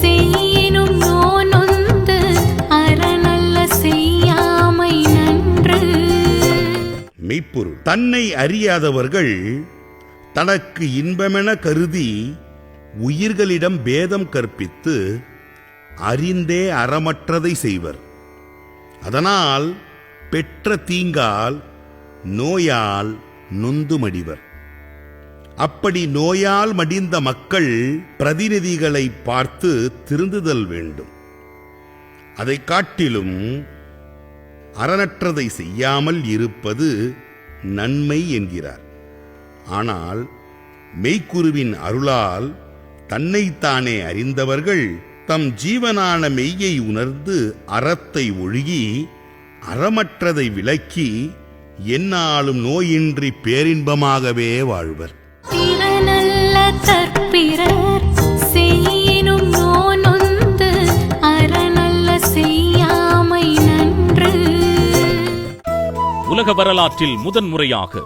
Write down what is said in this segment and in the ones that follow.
செய்யினும் நோனொந்து அறநல்ல செய்யாமை நன்று. மெய்ப்பொருள். தன்னை அறியாதவர்கள் தனக்கு இன்பமென கருதி உயிர்களிடம் பேதம் கற்பித்து அறிந்தே அறமற்றதை செய்வர். அதனால் பெற்ற தீங்கால் நோயால் நொந்து மடிவர். அப்படி நோயால் மடிந்த மக்கள் பிரதிநிதிகளை பார்த்து திருந்துதல் வேண்டும். அதைக் காட்டிலும் அறனற்றதை செய்யாமல் இருப்பது நன்மை என்கிறார். ஆனால் மெய்க்குருவின் அருளால் தன்னைத்தானே அறிந்தவர்கள் தம் ஜீவனான மெய்யை உணர்ந்து அறத்தை ஒழுகி அறமற்றதை விலக்கி என்னாலும் நோயின்றி பேரின்பமாகவே வாழ்வர். பிறர் செய்யினும் நோனொந்து அறநல்ல செய்யாமை நன்று. உலக வரலாற்றில் முதன்முறையாக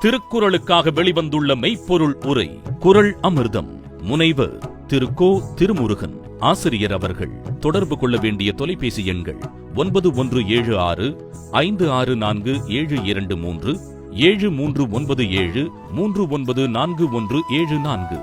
திருக்குறளுக்காக வெளிவந்துள்ள மெய்ப்பொருள் உரை குரல் அமிர்தம். முனைவர் திரு கோ திருமுருகன் ஆசிரியர் அவர்கள். தொடர்பு கொள்ள வேண்டிய தொலைபேசி எண்கள் ஒன்பது ஒன்று ஏழு ஆறு ஐந்து ஆறு நான்கு ஏழு இரண்டு மூன்று ஏழு மூன்று ஒன்பது ஏழு மூன்று ஒன்பது நான்கு ஒன்று ஏழு நான்கு.